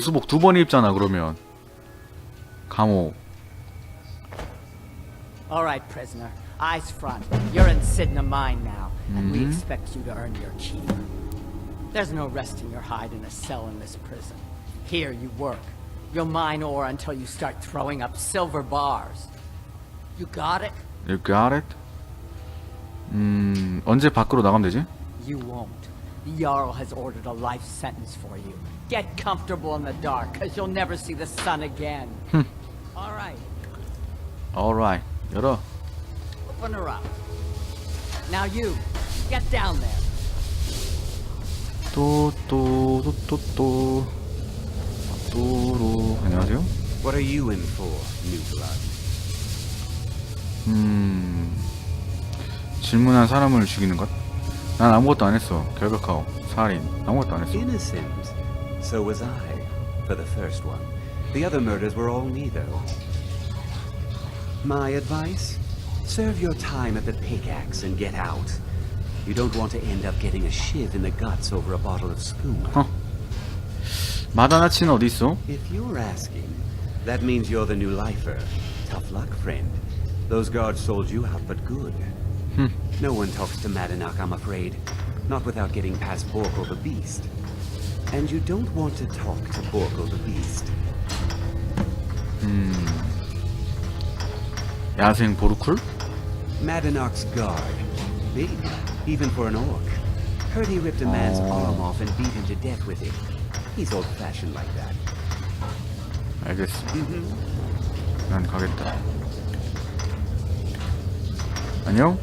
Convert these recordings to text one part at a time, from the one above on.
수복 두 번 입잖아 그러면 감옥 All right, prisoner. Eyes front. You're in Sidna mine now, and we expect you to earn your keep. There's no resting your hide in a cell in this prison. Here you work. You'll mine ore until you start throwing up silver bars. You got it? You got it? 음 언제 밖으로 나가면 되지? You won't. The Jarl has ordered a life sentence for you. Get comfortable in the dark, because you'll never see the sun again. All right, Alright 열어 open her up. Now you, get down there. 또또또또또 또로 안녕하세요 What are you in for, new blood? 음 질문한 사람을 죽이는 것? 난 아무것도 안 했어 결백하고 살인 아무것도 안 했어 Innocent. So was I, for the first one. The other murders were all me, though. My advice? Serve your time at the pickaxe and get out. You don't want to end up getting a shiv in the guts over a bottle of skooma. Huh. 마다나치는 어디 있어? If you're asking, that means you're the new lifer. Tough luck, friend. Those guards sold you out, but good. No one talks to Madanach, I'm afraid. Not without getting past Borko the Beast. And you don't want to talk to Borko the Beast. 야생 보루쿨? Madanach's guard. Big, even for an orc. Heard he ripped a man's Oh. arm off and beat him to death with it. He's old-fashioned like that. 알겠어 난 가겠다 안녕?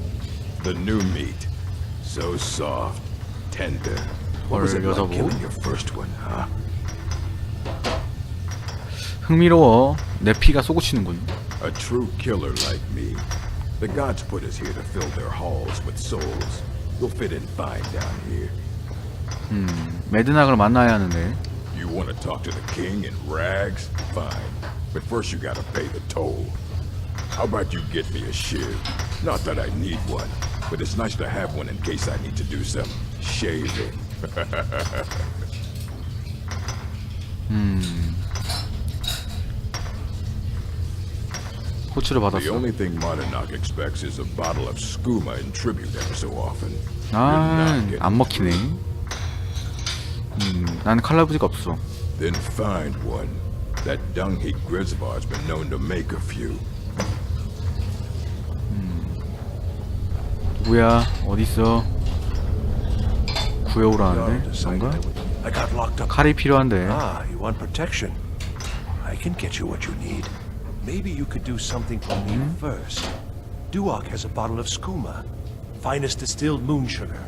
The new meat. So soft, tender. What was 헐, it like 여자분. killing your first one, huh? 흥미로워 내 피가 쏘고치는군 A true killer like me. The gods put us here to fill their halls with souls. You'll fit in fine down here. 매드낙을 만나야 하는데 You want to talk to the king in rags? Fine. But first you gotta pay the toll. How about you get me a shiv? Not that I need one, but it's nice to have one in case I need to do some shaving. 호출을 The 받았어 only thing Monadnock expects is a bottle of skooma in tribute every so often. You're 아, not getting 안 먹히네. 음, 난 칼라부지가 없어. Then find one. That dung heap Grisvar's been known to make a few. 누구야? 어디 있어? 구해오라는데? 뭔가? I got locked up. 칼이 필요한데. Ah, you want protection? I can get you what you need. Maybe you could do something for me first. Duok has a bottle of skooma, finest distilled moon sugar.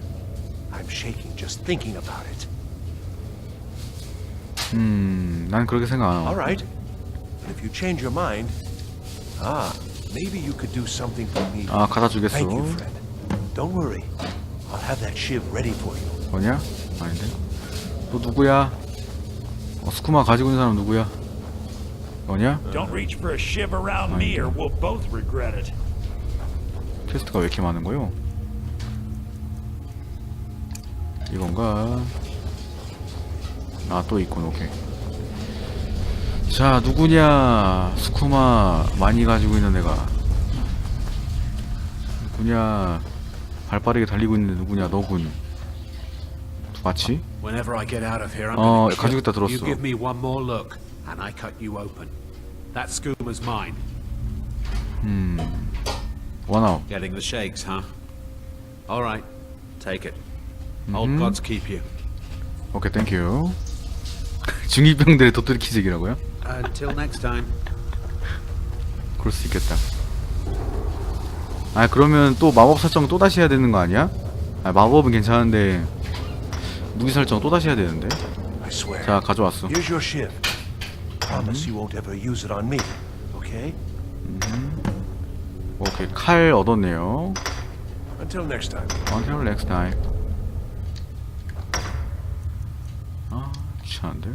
I'm shaking just thinking about it. 음, 난 그렇게 생각 안 All 하고. right, but if you change your mind, ah, maybe you could do something for me. 아, 갖다 주겠어. Thank you, friend. Don't worry, I'll have that shiv ready for you. 뭐냐? 아닌데? 너 누구야? 어, 스쿠마 가지고 있는 사람 누구야? 너냐? Don't reach for a shiv around me or we'll both regret it. 퀘스트가 왜 이렇게 많은 거요? 이건가? 아, 또 있군, 오케이. 자, 누구냐? 스쿠마 많이 가지고 있는 애가. 누구냐? 발 빠르게 달리고 있는 애 누구냐? 너군. 맞지? Whenever I get out of here, I'm 어, gonna 가지고 있다 You 들었어. give me one more look, and I cut you open. That skooma's mine. 원아웃. Getting the shakes, huh? All right, take it. Old Mm-hmm. gods keep you. 오케이, 땡큐. 중이병들의 도토리 키즈기라고요? Until next time. 그럴 수 있겠다. 아 그러면 또 마법 설정 또 다시 해야 되는 거 아니야? 아 마법은 괜찮은데 무기 설정 또 다시 해야 되는데. 자 가져왔어. Here's your shiv. Promise you won't ever use it on me, okay? 오케이 칼 얻었네요. Until next time. Until next time. 아 귀찮은데.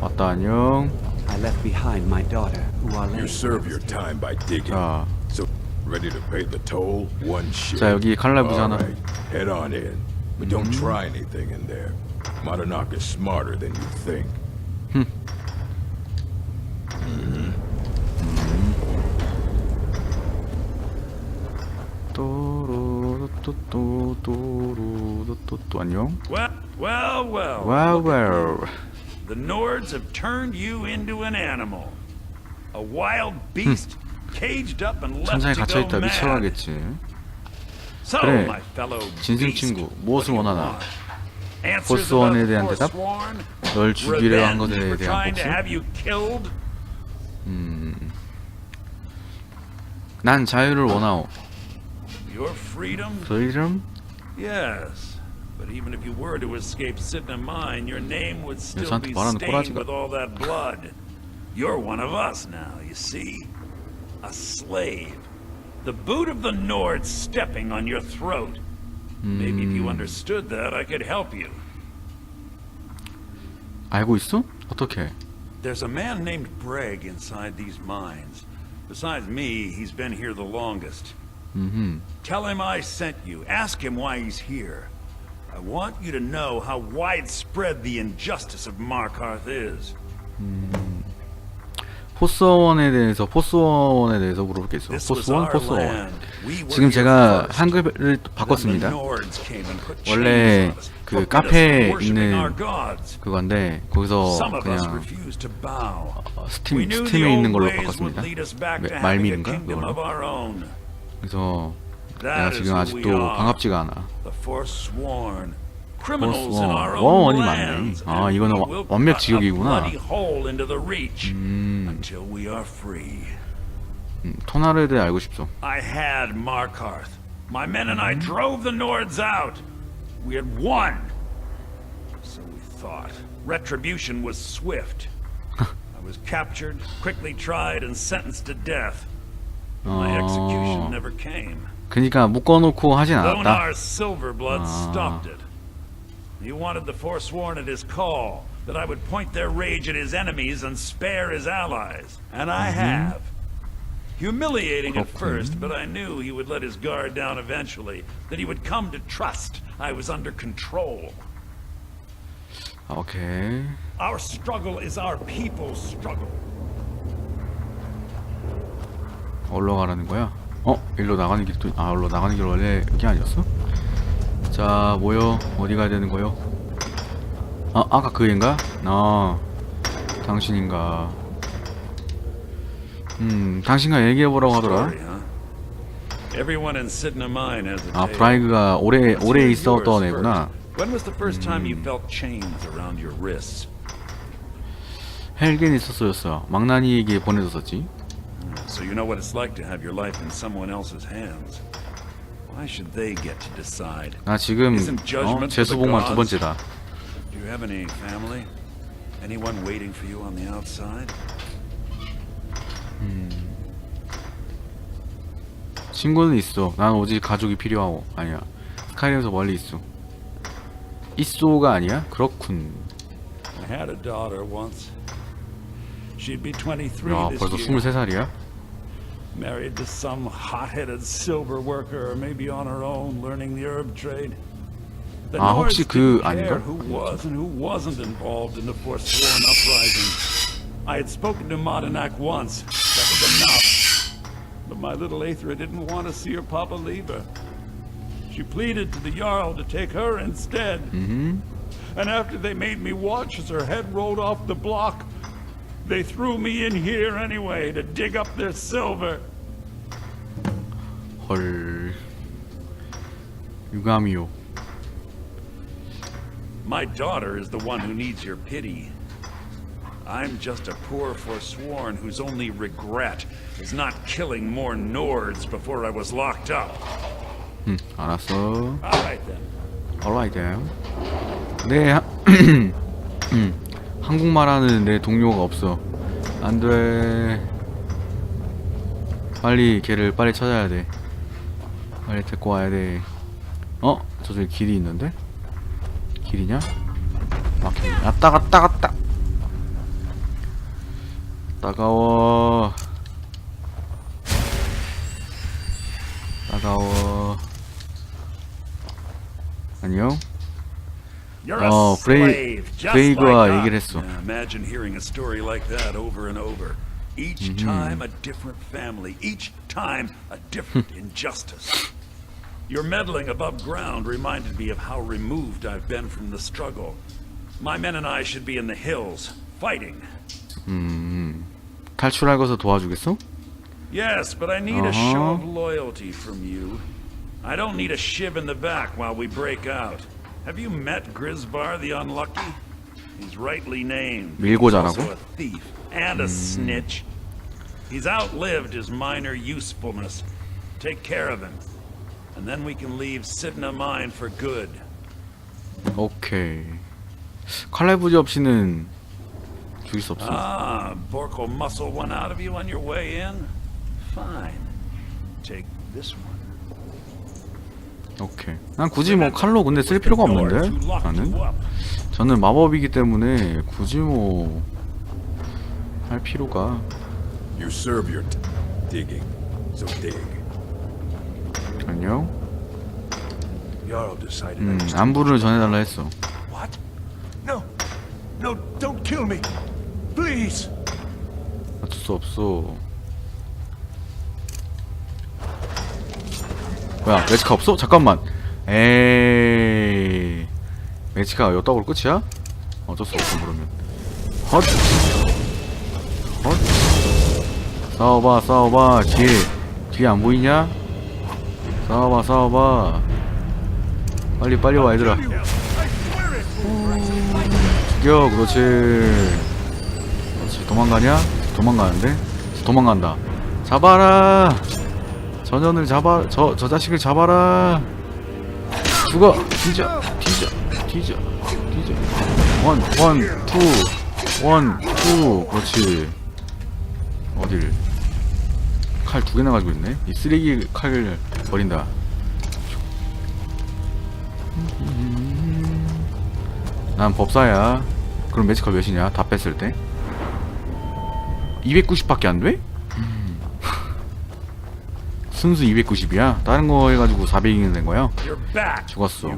왔다 안녕. I left behind my daughter, who are You late. serve your time by digging. 자, So, ready to pay the toll? One shit. 자 여기 칼날 부잖아. All right, head on in. But don't try anything in there. Mononok is smarter than you think. 또로또또또로또또 안녕. Well, well, well. 와우 와우. The Nords have turned you into an animal. A wild beast caged up and left 천장에 to 갇혀 go 있다 mad. 미쳐가겠지. 그래. 진심 친구, 무엇을 원하나? 포스원에 대한 대답? 널 죽이려 한 것에 대한 복수? killed? 난 자유를 원하오. Freedom? 프리덤? Yes. But even if you were to escape Sidna Mine, your name would still 여자한테 be 말하는 stained 꼬라지가. with all that blood. You're one of us now, you see? A slave. The boot of the Nord stepping on your throat. Maybe if you understood that, I could help you. 알고 있어? 어떻게? There's a man named Breg inside these mines. Besides me, he's been here the longest. 음. Tell him I sent you. Ask him why he's here. I want you to know how widespread the injustice of Markarth is. 포스원에 대해서 포스원에 대해서 물어볼 게 있어. This was 포스원, 포스원. 지금 제가. 한글을 바꿨습니다. 원래 그 카페에 있는. 그건데 거기서 그냥. 어, 스팀 스팀에 있는 걸로 바꿨습니다. 말미인가 그걸로. 그래서 내가 지금 아직도. 반갑지가 않아. The forsworn. Criminals in forsworn. our 원원이 own 많네. lands. 아, and 이거는 we 와- will 완벽 cut a 지옥이구나. bloody hole into the reach 음, until we are free. 음, 토나르에 대해 알고 싶소. I had Markarth. My men and I drove the Nords out. We had won. So we thought. Retribution was swift. I was captured, quickly tried, and sentenced to death. My execution 어, never came. 그러니까 묶어놓고 하진 않았다. Lonar Silverblood Ah. stopped it. He wanted the Forsworn at his call, that I would point their rage at his enemies and spare his allies. And I have. Humiliating at 그렇군. first, but I knew he would let his guard down eventually, that he would come to trust I was under control. 아, 오케이. Our struggle is our people's struggle. 어디로 가라는 거야? 어? 일로 나가는 길도 아, 일로 나가는 길 원래 여기 아니었어? 자, 뭐요? 어디 가야 되는 거요? 아, 아까 그 애인가? 아, 당신인가? 음, 당신과 얘기해보라고 하더라. 아. 브라이그가 오래 오래 있었던 애구나. 헬겐 있었어였어. 망나니에게 보내줬었지. So you know what it's like to have your life in someone else's hands. Why should they get to decide? 나 지금 어? 재수복만 두 번째다. Do you have any family? Anyone waiting for you on the outside? 친구는 있어. 난 오직 가족이 필요하고. 아니야. 스카이림에서 멀리 있어. 있소가 아니야? 그렇군. I had a daughter once. She'd be 23 야, 벌써 year. 23살이야? Married to some hot-headed silver worker, or maybe on her own, learning the herb trade. The 아, Nords 혹시 그 didn't care 아닌가? who was and who wasn't involved in the Forsworn uprising. I had spoken to Modenak once. That was enough. But my little Aethra didn't want to see her papa leave her. She pleaded to the Jarl to take her instead. 음. And after they made me watch as her head rolled off the block, they threw me in here anyway to dig up their silver. 헐. 유감이요. My daughter is the one who needs your pity. I'm just a poor forsworn whose only regret is not killing more Nords before I was locked up. 응, 알았어. All right then. alright then. 네, 하- 음, 한국말하는 내 동료가 없어. 안 돼. 빨리 걔를 빨리 찾아야 돼. 빨리 데리고 와야 돼. 어? 저쪽에 길이 있는데? 길이냐? 막히네. 왔다 갔다 갔다. 따가워. 따가워. 안녕. 어, 브레이- 브레이그와 얘기를. 했어. Imagine hearing a story like that over and over. Each time a different family, each time a different injustice. Your meddling above ground reminded me of how removed I've been from the struggle. My men and I should be in the hills, fighting. 탈출할 것을 도와주겠어? Yes, but I need a Uh-huh. show of loyalty from you. I don't need a shiv in the back while we break out. Have you met Grisbar the Unlucky? He's rightly named. 밀고 He's 자라고? also a thief and a snitch. He's outlived his minor usefulness. Take care of him. And then we can leave Sidna Mine for good. 오케이. 칼날부지 없이는 죽일 수 없어. Ah, Borko muscle one out of you on your way in? Fine. Take this one. 오케이. 난 굳이 뭐 칼로 근데 쓸 필요가 없는데 나는 저는 마법이기 때문에 굳이 뭐 할 필요가 You serve your digging, so dig. I 음 안부를 전해달라 했어. What? No. No, don't kill me. Please. 어쩔 수 없어. 뭐야 매치카 없어? 잠깐만. 에이 매치카가 여따구로 끝이야? 어쩔 수 없어 그러면. 헛. 헛. 싸워봐 싸워봐 뒤에 뒤에 안 보이냐? 싸워봐 싸워봐. 빨리 빨리 와 얘들아. 죽여 그렇지. 그렇지 도망가냐? 도망가는데? 도망간다 잡아라 전현을 잡아 저, 저 자식을 잡아라 죽어 뒤져 뒤져 뒤져 뒤져 원원투원투 그렇지 어딜 칼 두 개나 가지고 있네 이 쓰레기 칼을 버린다 난 법사야 그럼 매지컬 몇이냐 다 뺐을 때 290밖에 안 돼? 순수 290이야? 다른 거 해가지고 400이나 된 거야? 죽었어.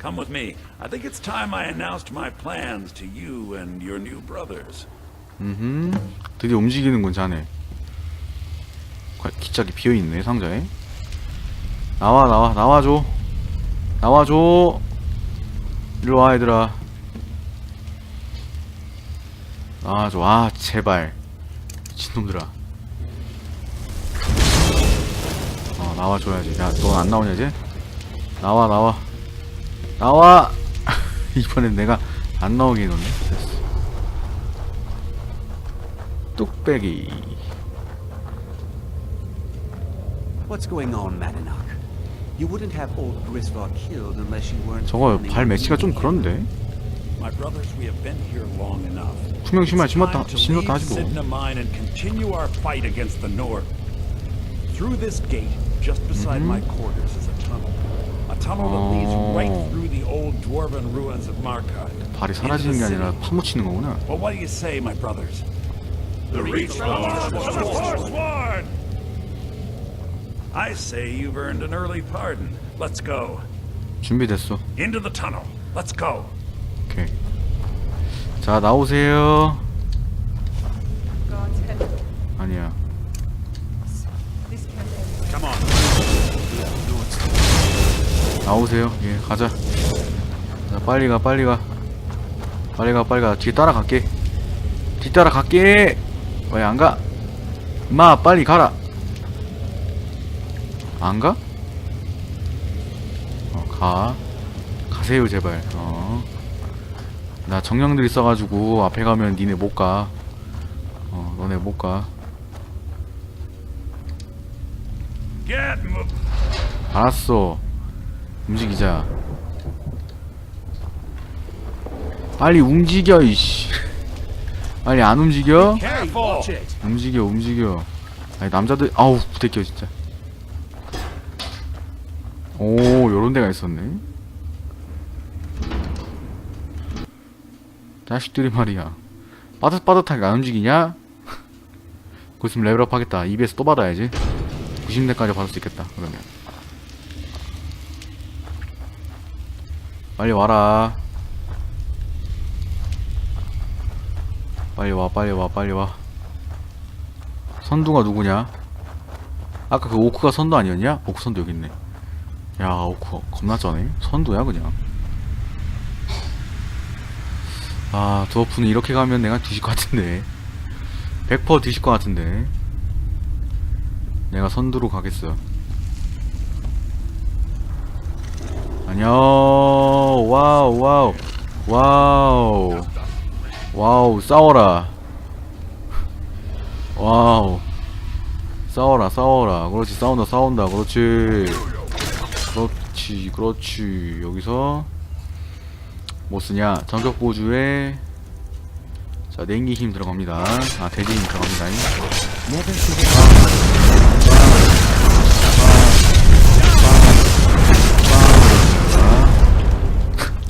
Come with me. I think it's time I announced my plans to you and your new brothers. 음, 드디어 움직이는군 자네. 과- 기짝이 비어있네 상자에. 나와 나와 나와줘. 나와줘. 이리 와 얘들아. 나와줘. 아 제발. 미친놈들아. 어 나와줘야지. 야 넌 안 나오냐 이제? 나와 나와. 나와. 이번엔 내가 안 나오게 해놓네. 됐어. Unless you weren't. 저거 발 매치가 좀 그런데. My brothers, we have been here long enough. 투명 to 심었다 leave 하지도. Sidna Mine and continue our fight against the North. Through this gate, just beside my quarters, is a tunnel. A tunnel that leads right Oh. through the old dwarven ruins of Markheim. 발이 사라지는 게 아니라. 파묻히는 거구나. Well, what do you say, my brothers? The reach forward! I say you've earned an early pardon. Let's go. 준비됐어. Into the tunnel. Let's go. 오케이. 자 나오세요. God's head. 아니야. This can't end. Come on. 나오세요. 예 가자. 자 빨리 가 빨리 가. 빨리 가 빨리 가. 뒤에 따라갈게. 뒤 따라갈게. 왜 안 가? 마 빨리 가라. 안 가? 어 가. 가세요 제발. 어. 나 정령들 있어가지고 앞에 가면 니네 못 가. 어 너네 못 가. 알았어. 움직이자. 빨리 움직여, 이씨. 빨리 안 움직여? 움직여, 움직여. 아니, 남자들, 아우, 부대껴, 진짜. 오, 요런 데가 있었네. 자식들이 말이야. 빠듯빠듯하게 안 움직이냐? 곧 있으면 레벨업 하겠다. EBS 또 받아야지. 90대까지 받을 수 있겠다, 그러면. 빨리 와라. 빨리 와, 빨리 와, 빨리 와. 선두가 누구냐? 아까 그 오크가 선도 아니었냐? 오크 선도 여기 있네. 야, 오크 겁나 짜네. 선도야 그냥. 아, 드워프는 이렇게 가면 내가 뒤질 것 같은데. 100% 뒤질 것 같은데. 내가 선두로 가겠어. 안녕. 와우, 와우. 와우. 와우, 싸워라. 와우. 싸워라, 싸워라. 그렇지, 싸운다, 싸운다. 그렇지. 그렇지, 그렇지. 여기서 뭐 쓰냐? 전격 보주에 자, 냉기 힘 들어갑니다. 아, 대지 힘 들어갑니다.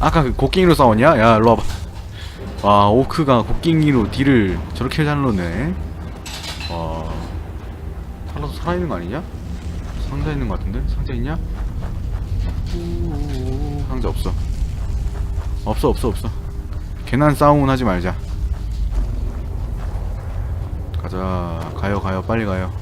아까 그 곡괭이로 싸웠냐? 야, 일로 와봐. 와, 오크가 곡괭이로 딜을 저렇게 잘 넣네. 와. 탈라서 살아있는 거 아니냐? 상자 있는 거 같은데? 상자 있냐? 우 상자 없어. 없어, 없어, 없어. 괜한 싸움은 하지 말자. 가자. 가요, 가요. 빨리 가요.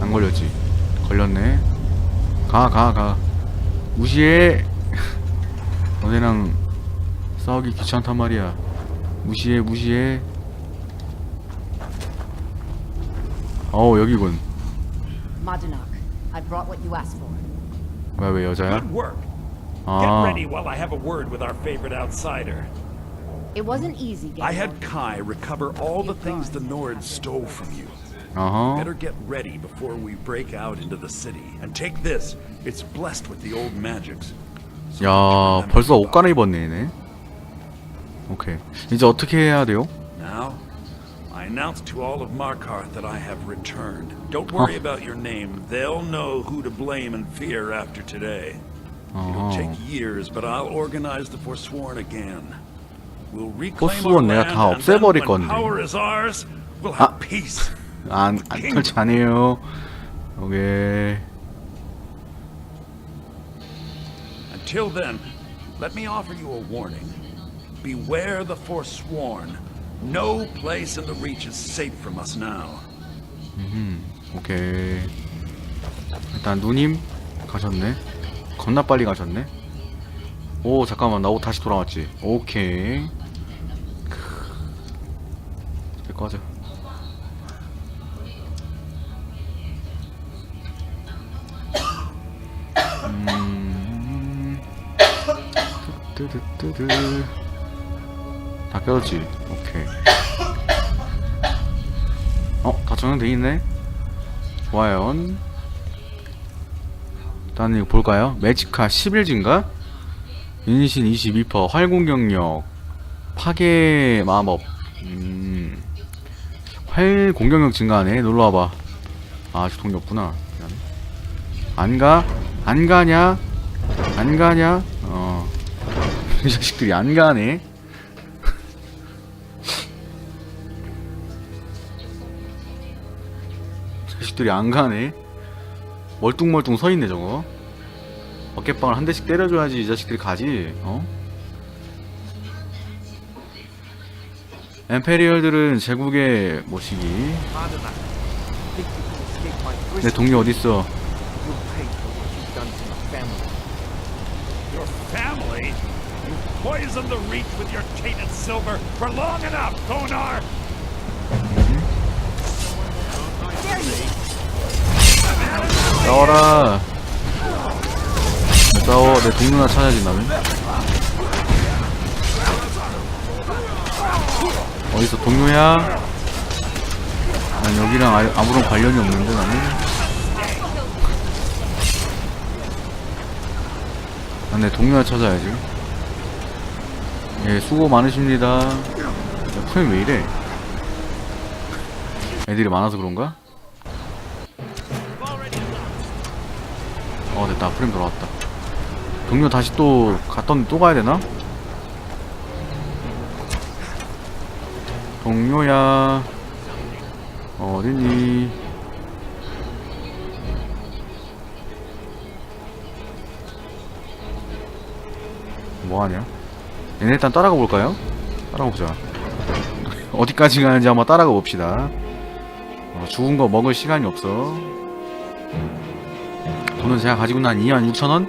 안 걸렸지? 걸렸네. 가, 가, 가. 무시해. 너네랑 싸우기 귀찮단 말이야. 무시해, 무시해. 어우, 여기군. Madanach, I brought what you asked for. 왜, 왜 여자야? Good work. Get 아, ready while I have a word with our favorite outsider. It wasn't easy I had on- Kai recover all the things the Nords stole from you. 어허. Better get ready before we break out into the city. And take this. It's blessed with the old magics. So 야, don't remember 벌써 옷 about 갈아입었네, 얘네. 오케이. 이제 어떻게 해야 돼요? it. Now, I announce to all of Markarth that I have returned. Don't worry about your name. They'll know who to blame and fear after today. It'll 어허. take years, but I'll organize the Forsworn again. We'll reclaim 포스원 our 내가 land, 다 and then 없애버릴 when 건데. power is ours, we'll 아. have peace. 안, 안 털지 않아요. 오케이. Until then, let me offer you a warning. Beware the Forsworn. No place in the Reach is safe from us now. 오케이. 일단 누님 가셨네. 겁나 빨리 가셨네. 오 잠깐만 나 옷 다시 돌아왔지. 오케이. 크. 꺼져. 뜨뜨뜨뜨. 다 껴졌지. 오케이. 어, 다 정형돼 있네. 좋아요. 일단 이거 볼까요? 매지카 11진가? 인신 22%, 활공격력, 파괴 마법, 음, 활 공격력 증가하네. 놀러 와봐. 아, 돈이 없구나. 미안해. 안 가? 안 가냐? 안 가냐? 어. 이 자식들이 안 가네. 자식들이 안 가네. 멀뚱멀뚱 서 있네 저거. 어깨빵을 한 대씩 때려줘야지 이 자식들이 가지. 어? 엠페리얼들은 제국의 모시기. 내 동료 어딨어? Your family? You poisoned the Reach with your tainted silver for long enough, Konar! 싸워라. 왜 싸워. 내 동료나 찾아야지 나는. 어디서 동료야? 난 여기랑 아, 아무런 관련이 없는데 나는. 난내 동료나 찾아야지. 예, 수고 많으십니다. 야, 프레임 왜 이래? 애들이 많아서 그런가? 어 됐다 프레임 돌아왔다 동료 다시 또 갔던 또 가야 되나? 동료야 어디니 뭐하냐 얘네 일단 따라가 볼까요? 따라가 보자. 어디까지 가는지 한번 따라가 봅시다. 어, 죽은 거 먹을 시간이 없어. 돈은 제가 가지고 난 26,000원?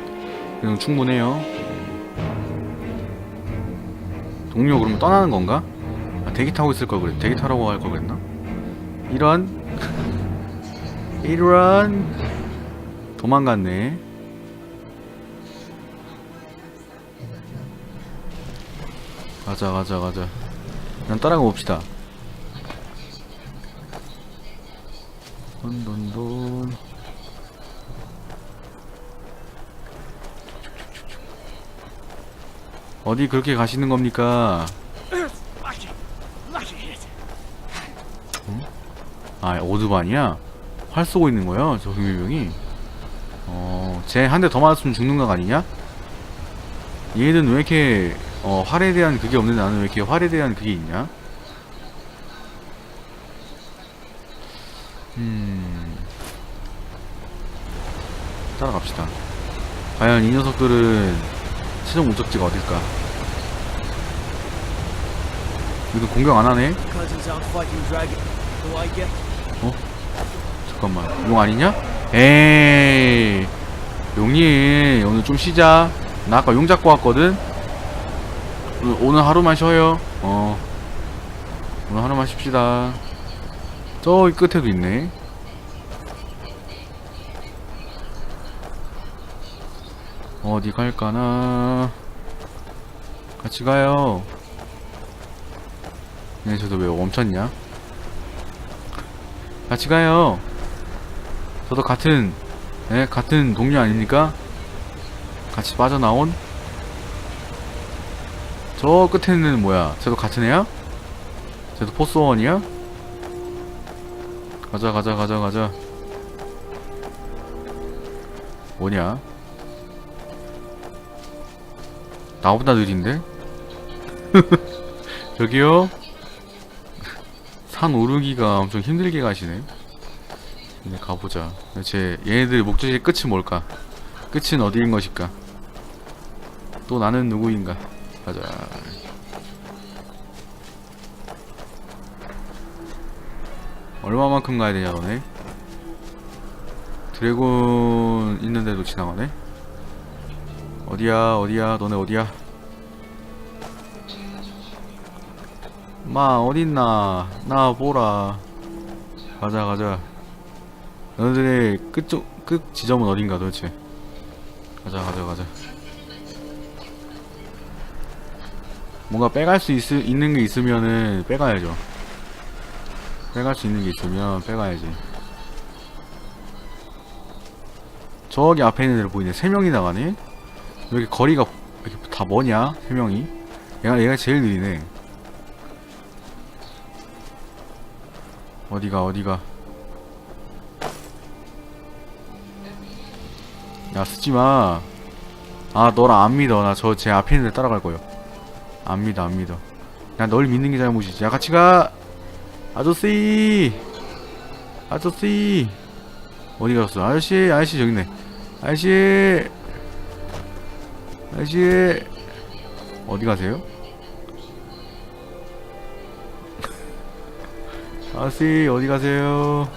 그냥 충분해요. 동료 그러면 떠나는 건가? 아, 대기 타고 있을 걸 그랬. 대기 타라고 할 걸 그랬나? 이런 이런 도망갔네. 가자 가자 가자. 그냥 따라가 봅시다. 돈돈돈. 어디 그렇게 가시는 겁니까? 아 오드반이야? 활 쏘고 있는 거야 저 흥유병이 어, 쟤 한 대 더 맞았으면 죽는 거 아니냐? 얘는 왜 이렇게 어, 활에 대한 그게 없는데 나는 왜 이렇게 활에 대한 그게 있냐? 음 따라갑시다 과연 이 녀석들은 최종 목적지가 어딜까? 이거 공격 안 하네? Get? 잠깐만 용 아니냐? 에이 용님 오늘 좀 쉬자 나 아까 용 잡고 왔거든 오늘, 오늘 하루만 쉬어요. 어. 오늘 하루만 쉽시다. 저기 끝에도 있네. 어디 갈까나? 같이 가요. 네 저도 왜 멈췄냐? 같이 가요. 저도 같은, 예, 같은 동료 아닙니까? 같이 빠져나온? 저 끝에는 뭐야? 쟤도 같은 애야? 쟤도 포스원이야? 가자, 가자, 가자, 가자. 뭐냐? 나보다 느린데? 저기요? 산 오르기가 엄청 힘들게 가시네. 이제 가보자. 제 얘네들의 목적지의 끝이 뭘까? 끝은 어디인 것일까? 또 나는 누구인가? 가자. 얼마만큼 가야 되냐 너네? 드래곤 있는데도 지나가네? 어디야 어디야 너네 어디야? 마 어딨나 나 보라 가자 가자 너희들의 끝쪽 끝 지점은 어딘가 도대체 가자 가자 가자 뭔가 빼갈 수 있, 있는 게 있으면은 빼가야죠. 빼갈 수 있는 게 있으면 빼가야지. 저기 앞에 있는 애들 보이네. 세 명이 나가네? 왜 이렇게 거리가 이렇게 다 뭐냐? 세 명이? 얘가 얘가 제일 느리네. 어디가 어디가? 야 쓰지마. 아 너라 안 믿어. 나 저 제 앞에 있는 데 따라갈 거요 안 믿어 안 믿어. 야널 믿는 게 잘못이지. 야 같이 가! 아저씨! 아저씨! 어디 갔어? 아저씨 아저씨 저기 있네. 아저씨! 아저씨! 어디 가세요? 아저씨 어디 가세요?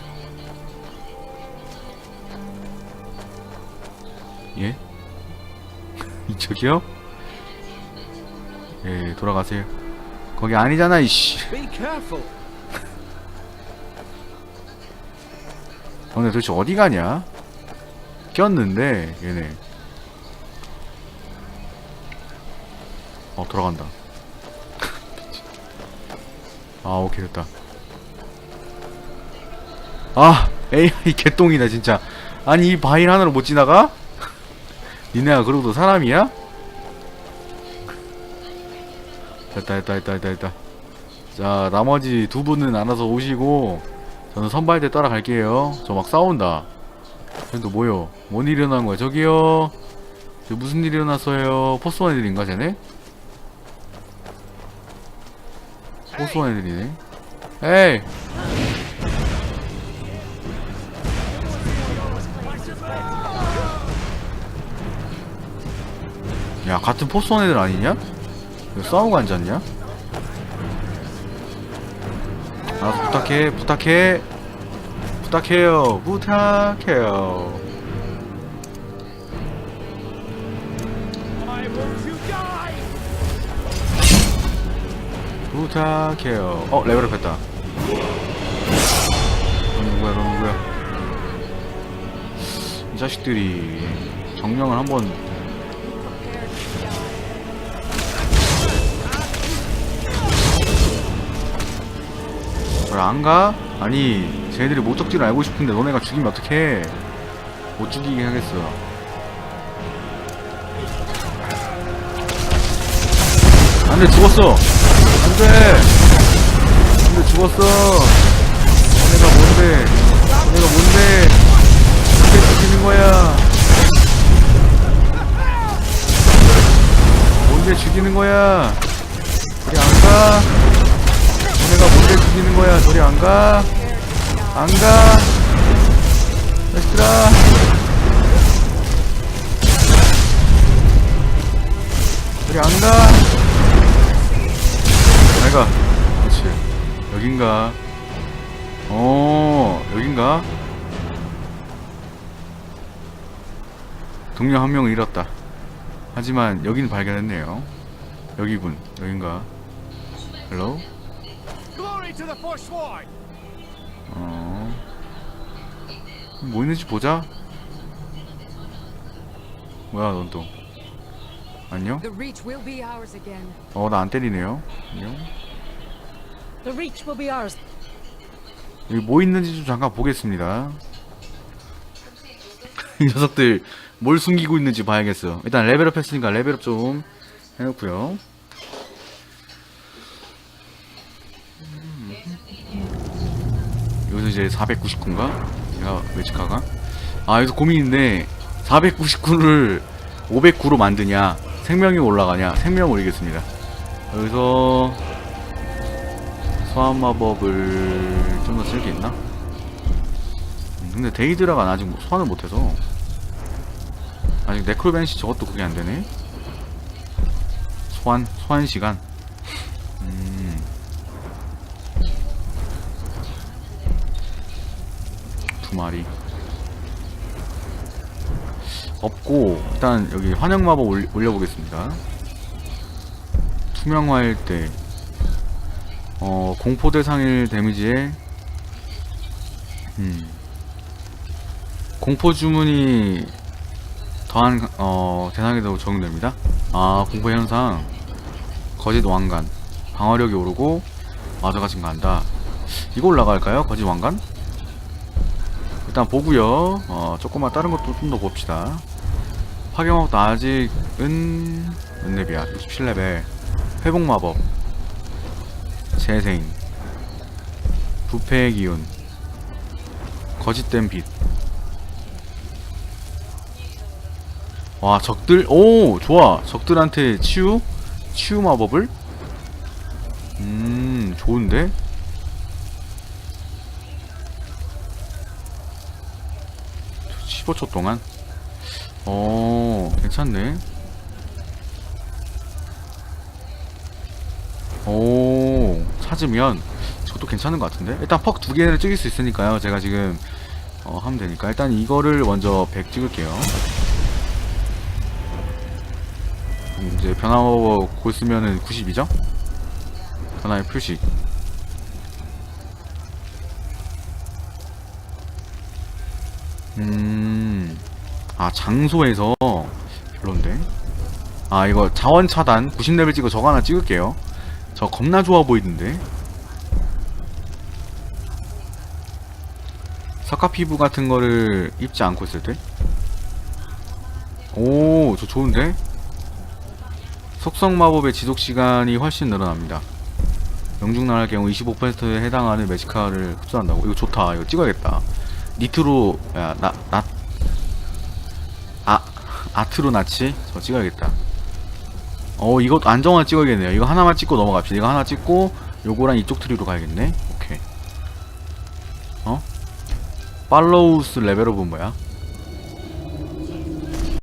예? 이쪽이요? 예 돌아가세요 거기 아니잖아 이씨. 너네 도대체 어디 가냐? 꼈는데 얘네 어 돌아간다 아 오케이 됐다 아 AI 개똥이다 진짜 아니 이 바일 하나로 못 지나가? 니네가 그러고도 사람이야? 됐다 됐다 됐다 됐다 됐다. 자 나머지 두 분은 알아서 오시고 저는 선발대 따라갈게요. 저 막 싸운다. 쟤도 뭐요? 뭔 일이 일어난 거야? 저기요. 저 무슨 일이 일어났어요? 포스원 애들인가 쟤네? 포스원 애들이네. 에이! 야 같은 포스원 애들 아니냐? 싸우고 앉았냐? 나도 부탁해 부탁해. 부탁해요 부탁해요. 부탁해요. 어 레벨업 했다. 너 누구야 너 누구야? 이 자식들이 정령을 한번 왜안 가? 아니 쟤네들이 목적지를 알고 싶은데 너네가 죽이면 어떡해? 못 죽이게 하겠어. 안돼 죽었어. 안돼. 안돼 죽었어. 너네가 뭔데? 너네가 뭔데? 어떻게 죽이는 거야. 뭔데 죽이는 거야? 우리 안가 너네가 뭔데 죽이는 거야? 저리 안가? 안가? 자식들아. 저리 안가? 잘가. 그렇지. 여긴가? 어 여긴가? 동료 한 명을 잃었다. 하지만 여긴 발견했네요. 여기군. 여긴가? 헬로 어. 뭐 있는지 보자. 뭐야, 넌 또. 안녕? The reach will be ours again. 어, 나 안 때리네요. 안녕? The reach will be ours. 여기 뭐 있는지 좀 잠깐 보겠습니다. 이 녀석들 뭘 숨기고 있는지 봐야겠어. 일단 레벨업 했으니까 레벨업 좀 해놓고요. 여기서 이제 499인가? 제가 외치카가? 아 여기서 고민인데 499를 509로 만드냐 생명이 올라가냐 생명 올리겠습니다. 여기서 소환 마법을 좀 더 쓸 게 있나? 음, 근데 데이드라가 아직 뭐 소환을 못해서 아직 네크로벤시 저것도 그게 안 되네. 소환 소환 시간. 두 마리. 없고 일단 여기 환영 마법 올리, 올려보겠습니다. 투명화일 때 어, 공포 대상일 데미지에 음. 공포 주문이 더한 어, 대상에도 적용됩니다. 아, 공포 현상. 거짓 왕관. 방어력이 오르고 마저가 증가한다. 이거 올라갈까요? 거짓 왕관? 일단 보고요. 어, 조금만 다른 것도 좀 더 봅시다. 파괴마법도 아직은 몇 렙이야? 67레벨. 회복 마법. 재생 부패의 기운 거짓된 빛 와, 적들, 오, 좋아. 적들한테 치유? 치유 마법을? 음, 좋은데? 15초 동안? 어, 괜찮네. 오 찾으면 저것도 괜찮은 것 같은데? 일단 퍽 두 개를 찍을 수 있으니까요. 제가 지금 어, 하면 되니까. 일단 이거를 먼저 100 찍을게요. 음, 이제 변화마법 곧 쓰면은 90이죠? 변화의 표식 아 장소에서 별론데 아 이거 자원 차단 90레벨 찍어 저거 하나 찍을게요 저 겁나 좋아 보이던데 석가 피부 같은 거를 입지 않고 있을 때? 오, 저 좋은데? 속성 마법의 지속 시간이 훨씬 늘어납니다. 영중날할 경우 25%에 해당하는 매지카를 흡수한다고. 이거 좋다. 이거 찍어야겠다. 니트로, 야, 나, 나, 아, 아트로 나치? 저 찍어야겠다. 어 이거 안정화 찍어야겠네요 이거 하나만 찍고 넘어갑시다 이거 하나 찍고 요거랑 이쪽 트리로 가야겠네 오케이 어? 팔로우스 레벨업은 뭐야?